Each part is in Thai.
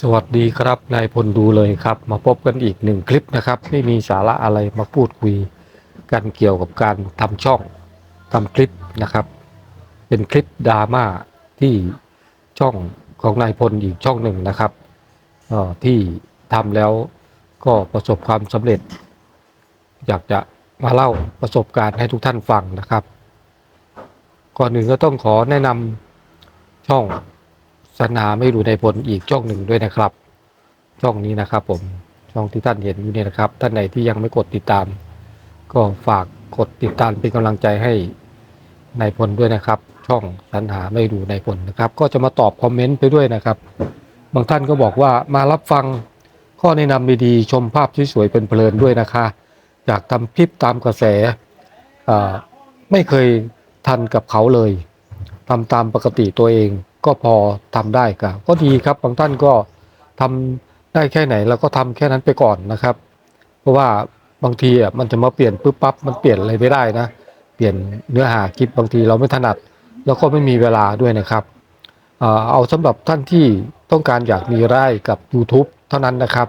สวัสดีครับนายพลดูเลยครับ มาพบกันอีกหนึ่งคลิปนะครับ ไม่มีสาระอะไรมาพูดคุยกันเกี่ยวกับการทำช่องทำคลิปนะครับ เป็นคลิปดราม่าที่ช่องของนายพลอีกช่องหนึ่งนะครับออที่ทำแล้วก็ประสบความสำเร็จ อยากจะมาเล่าประสบการณ์ให้ทุกท่านฟังนะครับ ก่อนหนึ่งก็ต้องขอแนะนำช่อง นาไม่รู้ในผลอีกช่องหนึ่งด้วยนะครับ ช่องนี้นะครับผมช่องที่ท่านเห็นอยู่เนี่ยนะครับ ท่านไหนที่ยังไม่กดติดตาม ก็ฝากกดติดตามเป็นกำลังใจให้ในายพลด้วยนะครับ ช่องสรรหาไม่รู้นายพลนะครับ ก็จะมาตอบคอมเมนต์ไปด้วยนะครับ บางท่านก็บอกว่ามารับฟังข้อแนะนำดีๆชมภาพสวยๆเป็นเพลินด้วยนะคะอยากทำคลิปตามกระแสไม่เคยทันกับเขาเลยทำตามปกติตัวเอง ก็พอทำได้ครับก็ดีครับบางท่านก็ทำได้แค่ไหนเราก็ทำแค่นั้นไปก่อนนะครับ เพราะว่าบางทีอะมันจะมาเปลี่ยนปุ๊บปั๊บมันเปลี่ยนอะไรไม่ได้นะ เปลี่ยนเนื้อหาคลิปบางทีเราไม่ถนัด แล้วก็ไม่มีเวลาด้วยนะครับเอ่อเอาสำหรับท่านที่ต้องการอยากมีรายกับ YouTube เท่านั้นนะครับ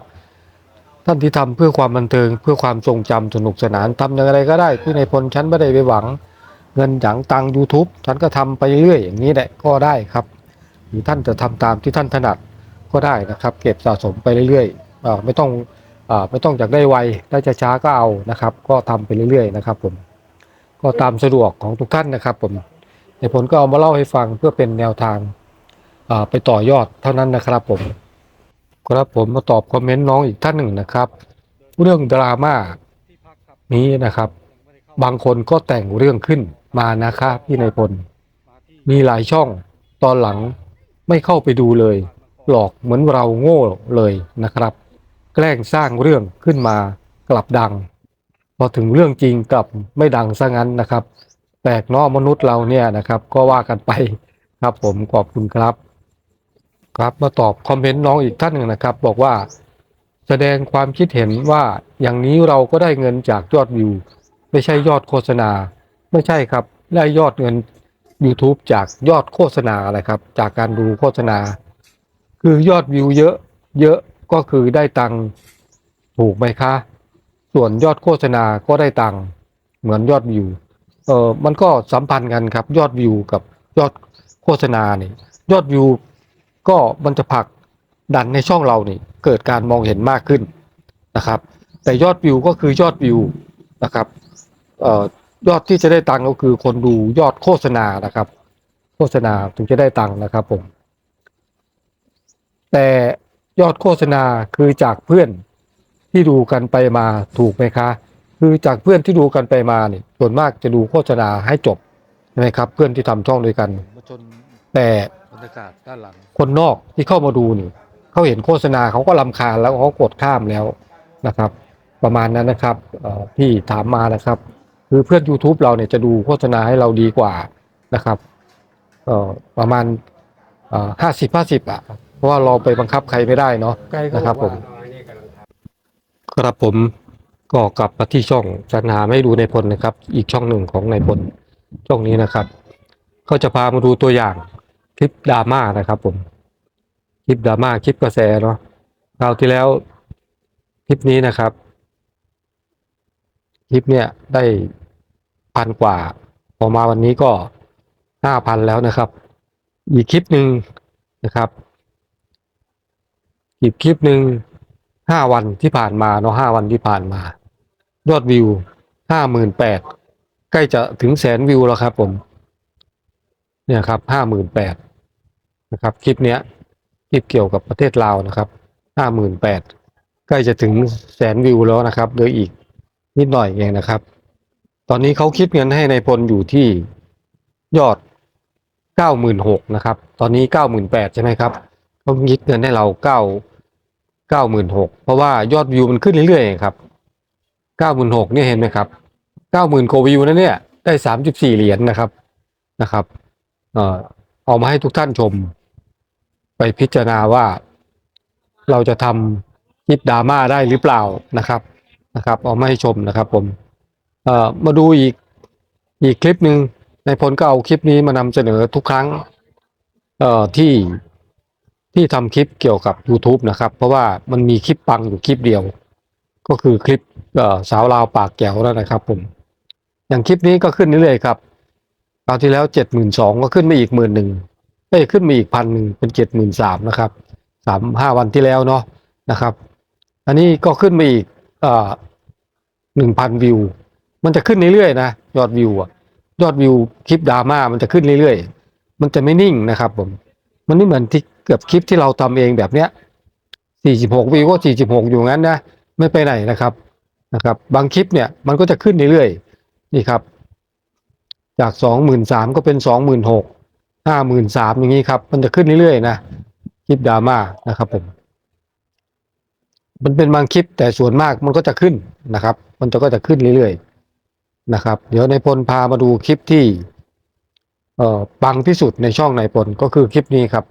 ท่านที่ทำเพื่อความบันเทิงเพื่อความทรงจำสนุกสนานทำอย่างไรก็ได้พี่ในพลฉันไม่ได้ไปหวัง เงินหยังตัง YouTube ฉันก็ทำไปเรื่อยอย่างนี้แหละก็ได้ครับ รือท่านจะทำตามที่ท่านถนัดก็ได้นะครับ เก็บสะสมไปเรื่อยๆไม่ต้องอไม่ต้องอยากได้ไวได้ช้าๆก็เอานะครับ ก็ทำไปเรื่อยๆนะครับ ผม ก็ตามสะดวกของทุกท่านนะครับ ผมในผลก็เอามาเล่าให้ฟังเพื่อเป็นแนวทางไปต่อยอดเท่านั้นนะครับ ผมครับผมมาตอบคอมเมนต์น้องอีกท่านหนึ่งนะครับ เรื่องดราม่านี้นะครับ บางคนก็แต่งเรื่องขึ้นมานะคะพี่นายพลมีหลายช่องตอนหลัง ไม่เข้าไปดูเลย หลอกเหมือนเราโง่เลยนะครับ แกล้งสร้างเรื่องขึ้นมากลับดัง พอถึงเรื่องจริงกลับไม่ดังซะงั้นนะครับแปลกนอกมนุษย์เราเนี่ยนะครับ ก็ว่ากันไปครับผมขอบคุณครับ ครับมาตอบคอมเมนต์น้องอีกท่านหนึ่งนะครับ บอกว่า แสดงความคิดเห็นว่าอย่างนี้เราก็ได้เงินจากยอดวิว ไม่ใช่ยอดโฆษณา ไม่ใช่ครับ ได้ยอดเงิน YouTube จากยอดโฆษณาอะไรครับ จากการดูโฆษณา คือยอดวิวเยอะเยอะก็คือได้ตังค์ถูกไหมคะ ส่วนยอดโฆษณาก็ได้ตังค์เหมือนยอดวิวเออมันก็สัมพันธ์กันครับ ยอดวิวกับยอดโฆษณาเนี่ยยอดวิวก็มันจะผลักดันในช่องเรานี่เกิดการมองเห็นมากขึ้นนะครับ แต่ยอดวิวก็คือยอดวิวนะครับเอ่อ ยอดที่จะได้ตังค์ก็คือคนดูยอดโฆษณานะครับ โฆษณาถึงจะได้ตังนะครับผม แต่ยอดโฆษณาคือจากเพื่อนที่ดูกันไปมาถูกไหมคะ คือจากเพื่อนที่ดูกันไปมาเนี่ยส่วนมากจะดูโฆษณาให้จบใช่ไหมครับ เพื่อนที่ทำช่องด้วยกันแต่บรรยากาศด้านหลังคนนอกที่เข้ามาดูนี่เขาเห็นโฆษณาเขาก็ลำคาญแล้วเขากดข้ามแล้วนะครับ ประมาณนั้นนะครับที่ถามมานะครับ คือเพื่อน YouTube เราเนี่ยจะดูโฆษณาให้เราดีกว่านะครับเอ่อประมาณห้าสิบห้าสิบอะ เพราะว่าเราไปบังคับใครไม่ได้เนาะนะครับผมครับผมก็กลับมาที่ช่องสรรหาไม่ดูในพลนะครับ อีกช่องหนึ่งของในพลช่องนี้นะครับก็จะพามาดูตัวอย่างคลิปดราม่านะครับ ผม คลิปดราม่าคลิปกระแสเนาะคราวที่แล้วคลิปนี้นะครับ คลิปเนี่ยได้ พันกว่า พอมาวันนี้ก็ห้าพันแล้วนะครับ อีกคลิปหนึ่งนะครับ อีกคลิปหนึ่งห้าวันที่ผ่านมาเนาะห้าวันที่ผ่านมายอดวิวห้าหมื่นแปดใกล้จะถึงแสนวิวแล้วครับผม เนี่ยครับห้าหมื่นแปดนะครับคลิปเนี้ยคลิปเกี่ยวกับประเทศลาวนะครับห้าหมื่นแปดใกล้จะถึงแสนวิวแล้วนะครับเหลืออีกนิดหน่อยเองนะครับ ตอนนี้เขาคิดเงินให้ในายพลอยู่ที่ยอดเก้าหมื่นหกนะครับ ตอนนี้เก้าหมื่นแปดใช่ไหมครับเขาคิดเงินให้เราเก้าเก้าหมื่นหกเพราะว่ายอดวิวมันขึ้นเรื่อยๆครับเก้าหมื่นหกเนี่ยเห็นไหมครับเก้าหมื่นกว่าวิวนะเนี่ยได้สามสิบสี่เหรียญนะครับนะครับเอ่อเอามาให้ทุกท่านชม ไปพิจารณาว่า เราจะทำคลิปดราม่าได้หรือเปล่านะครับนะครับ เอามาให้ชมนะครับผม มาดูอีกอีกคลิปหนึ่งในผลก็เอาคลิปนี้มานำเสนอทุกครั้งที่ที่ทำคลิปเกี่ยวกับ YouTube นะครับ เพราะว่ามันมีคลิปปังอยู่คลิปเดียว ก็คือคลิปสาวลาวปากแก้วนั่นนะครับ ผม อย่างคลิปนี้ก็ขึ้นเรื่อยๆครับคราวที่แล้วเจ็ดหมื่นสองก็ขึ้นมาอีกหมื่นหนึ่งเอ้ขึ้นมาอีกพันหนึ่งเป็นเจ็ดหมื่นสามนะครับสามห้าวันที่แล้วเนาะนะครับ อันนี้ก็ขึ้นมาอีกหนึ่งพันวิว มันจะขึ้นเรื่อยๆนะยอดวิวอะยอดวิวคลิปดราม่ามันจะขึ้นเรื่อยๆ มันจะไม่นิ่งนะครับผม มันไม่เหมือนที่เกือบคลิปที่เราทำเองแบบเนี้ย46วิวก็46อยู่งั้นนะไม่ไปไหนนะครับนะครับ บางคลิปเนี่ยมันก็จะขึ้นเรื่อยๆนี่ครับ จาก23,000ก็เป็น26,000 53,000อย่างนี้ครับ มันจะขึ้นเรื่อยๆนะคลิปดราม่านะครับผมมันเป็นบางคลิปแต่ส่วนมากมันก็จะขึ้นนะครับ มันจะก็จะขึ้นเรื่อยๆ นะครับ เดี๋ยวในพลพามาดูคลิปที่เอ่อปังที่สุดในช่องในพลก็คือคลิปนี้ครับ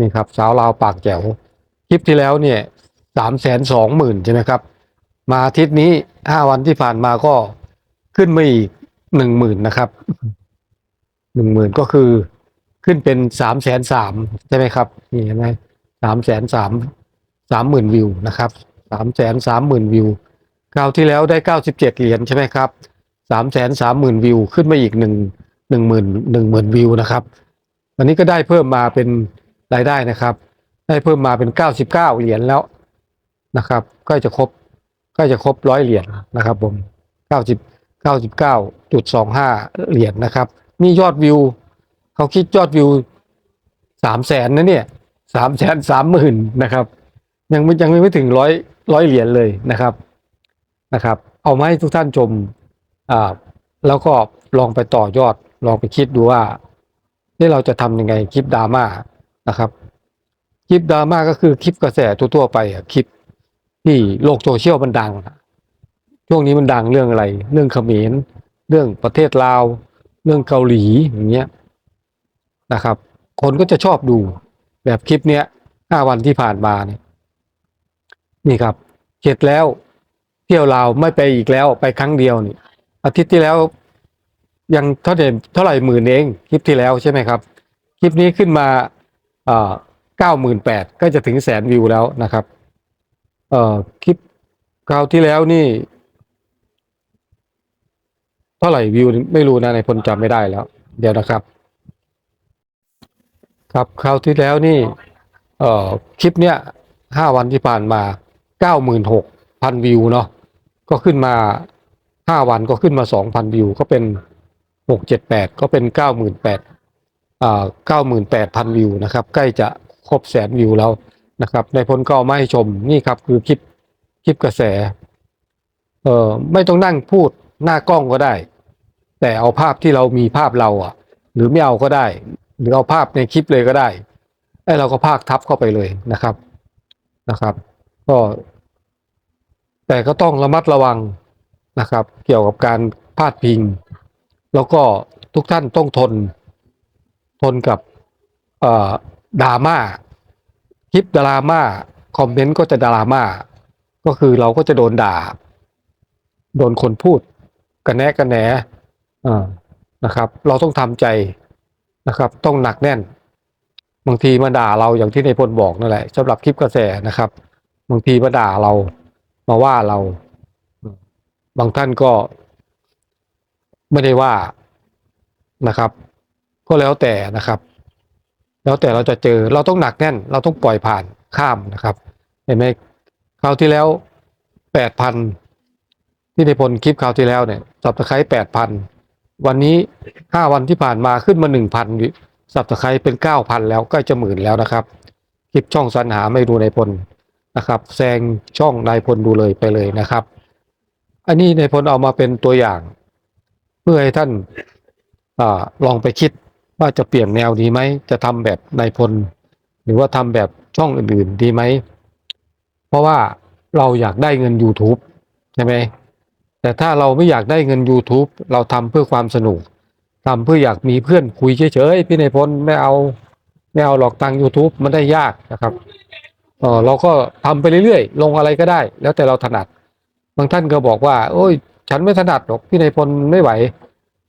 นี่ครับ สาวลาวปากแจ๋วคลิปที่แล้วเนี่ยสามแสนสองหมื่นใช่ไหมครับ มาอาทิตย์นี้ห้าวันที่ผ่านมาก็ขึ้นมาอีกหนึ่งหมื่นนะครับหนึ่งหมื่นก็คือขึ้นเป็นสามแสนสามใช่ไหมครับนี่เห็นไหมสามแสนสามสามหมื่นวิวนะครับสามแสนสามหมื่นวิวคราวที่แล้วได้เก้าสิบเจ็ดเหรียญใช่ไหมครับ สามแสนสามหมื่นวิวขึ้นมาอีกหนึ่งหนึ่งหมื่นหนึ่งหมื่นวิวนะครับ วันนี้ก็ได้เพิ่มมาเป็นรายได้นะครับ ได้เพิ่มมาเป็นเก้าสิบเก้าเหรียญแล้วนะครับใกล้จะครบใกล้จะครบร้อยเหรียญนะครับผมเก้าสิบเก้าสิบเก้าจุดสองห้าเหรียญนะครับ นี่ยอดวิวเขาคิดยอดวิวสามแสนนะเนี่ยสามแสนสามหมื่นนะครับ ยังไม่ยังไม่ถึงร้อยร้อยเหรียญเลยนะครับนะครับ เอามาให้ทุกท่านชม อ่าแล้วก็ลองไปต่อยอด ลองไปคิดดูว่าที่เราจะทำยังไงคลิปดราม่านะครับ คลิปดราม่าก็คือคลิปกระแสทั่วๆไปคลิปที่โลกโซเชียลมันดัง ช่วงนี้มันดังเรื่องอะไร เรื่องเขมรเรื่องประเทศลาว เรื่องเกาหลีอย่างเงี้ยนะครับ คนก็จะชอบดูแบบคลิปเนี้ยห้าวันที่ผ่านมาเนี่ยนี่ครับเสร็จแล้วเที่ยวลาวไม่ไปอีกแล้วไปครั้งเดียวนี่ อาทิตย์ที่แล้ว ยังเท่าเดิมเท่าไหร่หมื่นเองคลิปที่แล้วใช่ไหมครับ คลิปนี้ขึ้นมาเก้าหมื่นแปดก็จะถึงแสนวิวแล้วนะครับเอ่อคลิปคราวที่แล้วนี่ เท่าไหร่วิวไม่รู้นะในพลจำไม่ได้แล้ว เดี๋ยวนะครับ ครับคราวที่แล้วนี่ เอ่อคลิปเนี้ยห้าวันที่ผ่านมาเก้าหมื่นหกพันวิวเนาะก็ขึ้นมา ห้าวันก็ขึ้นมาสองพันวิว ก็เป็นหกเจ็ดแปดก็เป็นเก้าหมื่นแปดอ่าเก้าหมื่นแปดพันวิวนะครับ ใกล้จะครบแสนวิวแล้วนะครับในพลก็เอามาให้ชมนี่ครับคือคลิปคลิปกระแสเอ่อไม่ต้องนั่งพูดหน้ากล้องก็ได้ แต่เอาภาพที่เรามีภาพเราอะ หรือไม่เอาก็ได้ หรือเอาภาพในคลิปเลยก็ได้ไอ้เราก็พากทับเข้าไปเลยนะครับนะครับ ก็ แต่ก็ต้องระมัดระวัง นะครับ เกี่ยวกับการพาดพิง แล้วก็ทุกท่านต้องทน ทนกับดราม่าคลิปดราม่าคอมเมนต์ก็จะดราม่าก็คือเราก็จะโดนด่า โดนคนพูดกันแนะกันแหนอ่านะครับ เราต้องทำใจนะครับ ต้องหนักแน่น บางทีมาด่าเราอย่างที่ในพลบอกนั่นแหละสำหรับคลิปกระแสนะครับ บางทีมาด่าเรามาว่าเรา บางท่านก็ไม่ได้ว่านะครับ ก็แล้วแต่นะครับ แล้วแต่เราจะเจอเราต้องหนักแน่น เราต้องปล่อยผ่านข้ามนะครับเห็นไหมคราวที่แล้วแปดพันที่ในพลคลิปคราวที่แล้วเนี่ยสับตะไคร้แปดพันวันนี้ห้าวันที่ผ่านมาขึ้นมาหนึ่งพันสับตะไคร้เป็นเก้าพันแล้วใกล้จะหมื่นแล้วนะครับคลิปช่องสรรหาไม่ดูในพลนะครับแซงช่องนายพลดูเลยไปเลยนะครับ อันนี้ในพลเอามาเป็นตัวอย่าง เพื่อให้ท่านอลองไปคิดว่าจะเปลี่ยนแนวดีไหม จะทำแบบในพล หรือว่าทำแบบช่องอื่นๆดีไหม เพราะว่าเราอยากได้เงิน YouTube ใช่ไหมแต่ถ้าเราไม่อยากได้เงิน YouTube เราทำเพื่อความสนุกทำเพื่ออยากมีเพื่อนคุยเฉยๆพี่ในพลไม่เอาไม่เอาหลอกตังค์ YouTube มันได้ยากนะครับเออเราก็ทำไปเรื่อยๆ ลงอะไรก็ได้ แล้วแต่เราถนัด บางท่านก็บอกว่า โอ้ย ฉันไม่ถนัดหรอกพี่นายพลไม่ไหว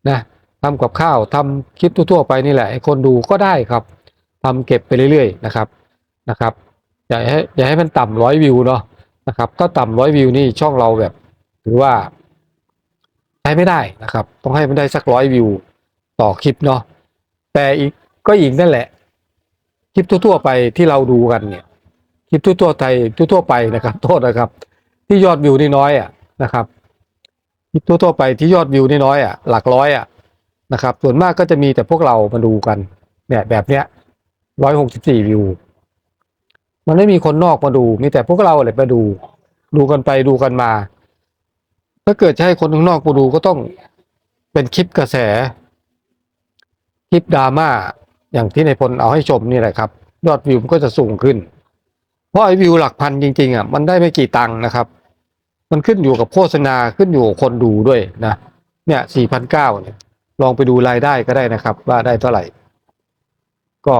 นะทำกับข้าวทำคลิปทั่วๆไปนี่แหละคนดูก็ได้ครับทำเก็บไปเรื่อยๆนะครับนะครับอย่าให้อย่าให้มันต่ำร้อยวิวเนาะนะครับถ้าต่ำร้อยวิวนี่ช่องเราแบบถือว่าใช้ไม่ได้นะครับ ต้องให้มันได้สักร้อยวิวต่อคลิปเนาะแต่อีกก็อีกนั่นแหละ คลิปทั่วๆไปที่เราดูกันเนี่ย คลิปทั่วๆไปทั่วๆไปนะครับ โทษนะครับ ที่ยอดวิวนี่น้อยอะนะครับทั่วๆไปที่ยอดวิวนี่น้อยอะหลักร้อยอะนะครับ ส่วนมากก็จะมีแต่พวกเรามาดูกันเนี่ยแบบเนี้ยร้อยหกสิบสี่วิว มันไม่มีคนนอกมาดู มีแต่พวกเราแหละมาดู ดูกันไปดูกันมา ถ้าเกิดจะให้คนข้างนอกมาดูก็ต้องเป็นคลิปกระแส คลิปดราม่าอย่างที่ในพลเอาให้ชมนี่แหละครับ ยอดวิวมันก็จะสูงขึ้น เพราะไอวิวหลักพันจริงๆอะมันได้ไม่กี่ตังค์นะครับ มันขึ้นอยู่กับโฆษณาขึ้นอยู่กับคนดูด้วยนะเนี่ยสี่พันเก้าเนี่ยลองไปดูรายได้ก็ได้นะครับ ว่าได้เท่าไหร่ ก็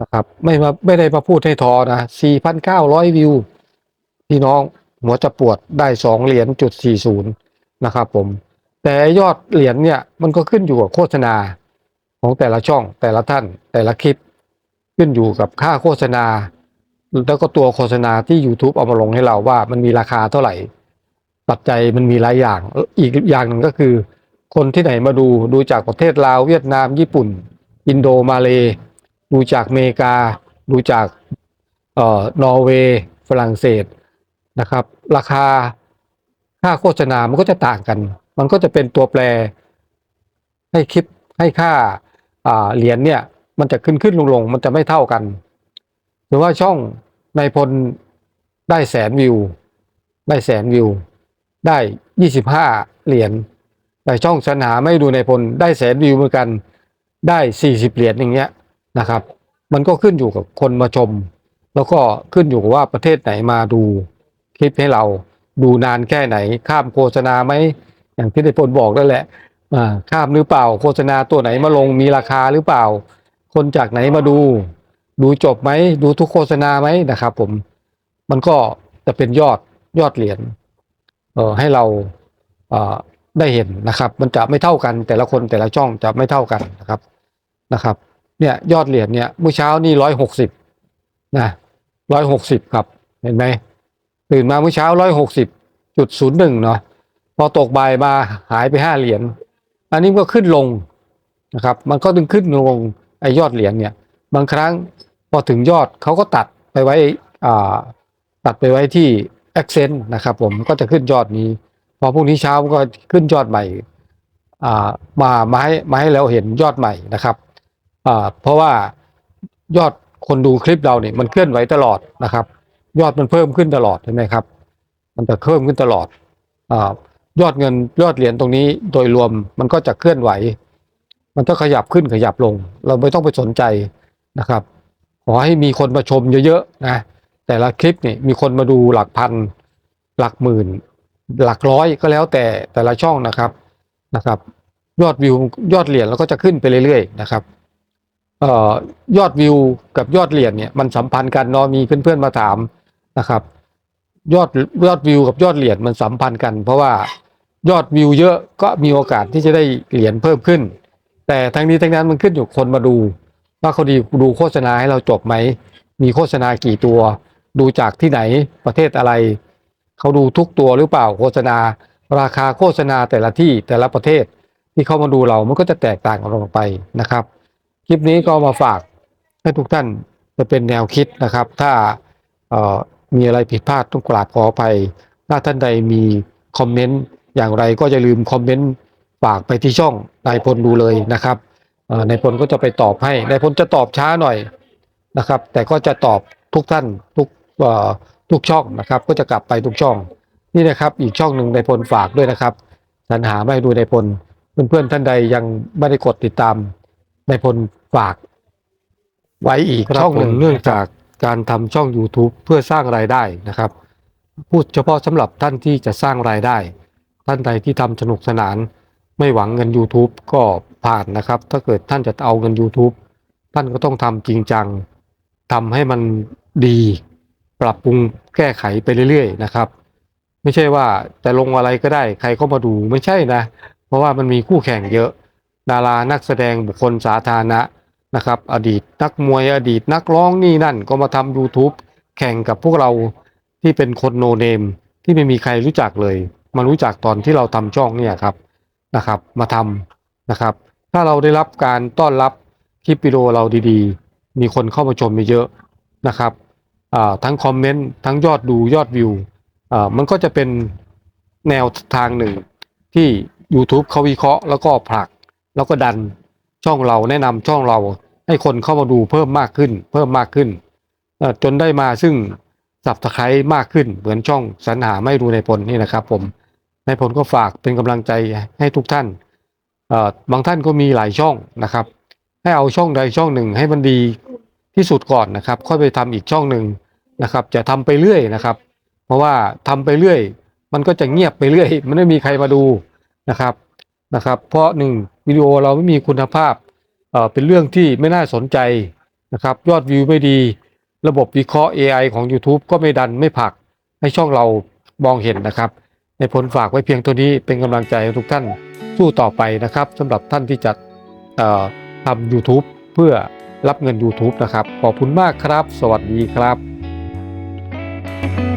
นะครับ ไม่มาไม่ได้มาพูดให้ทอนะสี่พันเก้าร้อยวิว พี่น้องหัวจะปวดได้สองเหรียญจุดสี่ศูนย์นะครับผม แต่ยอดเหรียญเนี่ยมันก็ขึ้นอยู่กับโฆษณาของแต่ละช่องแต่ละท่านแต่ละคลิป ขึ้นอยู่กับค่าโฆษณา แล้วก็ตัวโฆษณาที่ YouTube เอามาลงให้เราว่ามันมีราคาเท่าไหร่ ปัจจัยมันมีหลายอย่าง อีกอย่างหนึ่งก็คือ คนที่ไหนมาดูดูจากประเทศลาวเวียดนาม ญี่ปุ่น อินโดมาเลดูจากอเมริกา ดูจากเอ่อนอร์เวย์ฝรั่งเศสนะครับ ราคาค่าโฆษณามันก็จะต่างกัน มันก็จะเป็นตัวแปร ให้คลิปให้ค่าเหรียญเนี่ย มันจะขึ้นขึ้นลงลงมันจะไม่เท่ากัน หรือว่าช่อง นายพลได้แสนวิว ได้แสนวิว ได้ยี่สิบห้าเหรียญแต่ช่องสนาไม่ดูในพลได้แสนวิวเหมือนกัน ได้สี่สิบเหรียญอย่างเงี้ยนะครับ มันก็ขึ้นอยู่กับคนมาชม แล้วก็ขึ้นอยู่กับว่าประเทศไหนมาดู คลิปให้เราดูนานแค่ไหน ข้ามโฆษณาไหมอย่างที่ในพลบอกนั่นแหละข้ามหรือเปล่า โฆษณาตัวไหนมาลงมีราคาหรือเปล่า คนจากไหนมาดู ดูจบไหมดูทุกโฆษณาไหมนะครับ ผมมันก็จะเป็นยอดยอดเหรียญเออให้เราเออได้เห็นนะครับ มันจะไม่เท่ากันแต่ละคนแต่ละช่องจะไม่เท่ากันนะครับนะครับ เนี่ยยอดเหรียญเนี่ยเมื่อเช้านี่ร้อยหกสิบนะร้อยหกสิบครับเห็นไหมตื่นมาเมื่อเช้าร้อยหกสิบจุดศูนย์หนึ่งเนาะพอตกบ่ายมาหายไปห้าเหรียญอันนี้ก็ขึ้นลงนะครับ มันก็ดึงขึ้นลงไอ้ยอดเหรียญเนี่ย บางครั้งพอถึงยอดเขาก็ตัดไปไว้ตัดไปไว้ที่ accent นะครับผมก็จะขึ้นยอดนี้ พอพรุ่งนี้เช้าก็ขึ้นยอดใหม่มามาให้มาให้เราเห็นยอดใหม่นะครับเพราะว่ายอดคนดูคลิปเราเนี่ยมันเคลื่อนไหวตลอดนะครับ ยอดมันเพิ่มขึ้นตลอดเห็นไหมครับ มันจะเพิ่มขึ้นตลอดอยอดเงินยอดเหรียญตรงนี้โดยรวมมันก็จะเคลื่อนไหว มันก็ขยับขึ้นขยับลง เราไม่ต้องไปสนใจ นะครับ ขอให้มีคนมาชมเยอะๆนะแต่ละคลิปนี่มีคนมาดูหลักพันหลักหมื่น หลักร้อยก็แล้วแต่แต่ละช่องนะครับนะครับ ยอดวิวยอดเหรียญเราก็จะขึ้นไปเรื่อยๆนะครับเอ่อยอดวิวกับยอดเหรียญเนี่ยมันสัมพันธ์กันเนาะมีเพื่อนๆมาถามนะครับ ยอดยอดวิวกับยอดเหรียญมันสัมพันธ์กัน เพราะว่ายอดวิวเยอะก็มีโอกาสที่จะได้เหรียญเพิ่มขึ้น แต่ทั้งนี้ทั้งนั้นมันขึ้นอยู่คนมาดู ว่าเขาดีดูโฆษณาให้เราจบไหม มีโฆษณากี่ตัว ดูจากที่ไหนประเทศอะไร เขาดูทุกตัวหรือเปล่าโฆษณา ราคาโฆษณาแต่ละที่แต่ละประเทศที่เขามาดูเรา มันก็จะแตกต่างกันออกไปนะครับ คลิปนี้ก็มาฝากให้ทุกท่านจะเป็นแนวคิดนะครับ ถ้ามีอะไรผิดพลาดต้องกราบขออภัยถ้าท่านใดมีคอมเมนต์อย่างไรก็อย่าลืมคอมเมนต์ฝากไปที่ช่องนายพลดูเลยนะครับ เอ่อนายพลก็จะไปตอบให้นายพลจะตอบช้าหน่อยนะครับ แต่ก็จะตอบทุกท่านทุกเอ่อทุกช่องนะครับ ก็จะกลับไปทุกช่อง นี่นะครับ อีกช่องหนึ่งนายพลฝากด้วยนะครับสรรหาไม่ดูนายพลเพื่อนๆท่านใดยังไม่ได้กดติดตามนายพลฝาก ไว้อีกช่องหนึ่งเนื่องจากการทำช่อง YouTube เพื่อสร้างรายได้นะครับ พูดเฉพาะสำหรับท่านที่จะสร้างรายได้ ท่านใดที่ทำสนุกสนาน ไม่หวังเงิน YouTube ก็ ผ่านนะครับ ถ้าเกิดท่านจะเอาเงิน YouTube ท่านก็ต้องทำจริงจังทำให้มันดี ปรับปรุงแก้ไขไปเรื่อยๆนะครับ ไม่ใช่ว่าจะลงอะไรก็ได้ใครก็มาดูไม่ใช่นะ เพราะว่ามันมีคู่แข่งเยอะ ดารานักแสดงบุคคลสาธารณะนะครับ อดีตนักมวยอดีตนักร้องนี่นั่นก็มาทำ YouTube แข่งกับพวกเราที่เป็นคนโนเนมที่ไม่มีใครรู้จักเลย มารู้จักตอนที่เราทำช่องเนี่ยครับนะครับ มาทำนะครับ ถ้าเราได้รับการต้อนรับคลิปวิดีโอเราดีๆ มีคนเข้ามาชมเยอะนะครับทั้งคอมเมนต์ทั้งยอดดูยอดวิวมันก็จะเป็นแนวทางหนึ่งที่ YouTube เขาวิเคราะห์แล้วก็ผลัก แล้วก็ดันช่องเราแนะนำช่องเราให้คนเข้ามาดูเพิ่มมากขึ้น เพิ่มมากขึ้น จนได้มาซึ่งสับตะไคร้มากขึ้นเหมือนช่องสรรหาไม่รู้ในผลนี่นะครับผมในผลก็ฝากเป็นกำลังใจให้ทุกท่าน บางท่านก็มีหลายช่องนะครับ ให้เอาช่องใดช่องหนึ่งให้มันดีที่สุดก่อนนะครับ ค่อยไปทำอีกช่องหนึ่งนะครับ จะทำไปเรื่อยนะครับ เพราะว่าทำไปเรื่อย มันก็จะเงียบไปเรื่อย มันไม่มีใครมาดูนะครับนะครับ เพราะหนึ่งวิดีโอเราไม่มีคุณภาพเเป็นเรื่องที่ไม่น่าสนใจนะครับ ยอดวิวไม่ดี ระบบวิเคราะห์ AI ของ YouTube ก็ไม่ดันไม่ผลักให้ช่องเรามองเห็นนะครับ ในผลฝากไว้เพียงตัวนี้เป็นกำลังใจให้ทุกท่านสู้ต่อไปนะครับสำหรับท่านที่จะทำ YouTube เพื่อรับเงิน YouTube นะครับ ขอบคุณมากครับ สวัสดีครับ thank you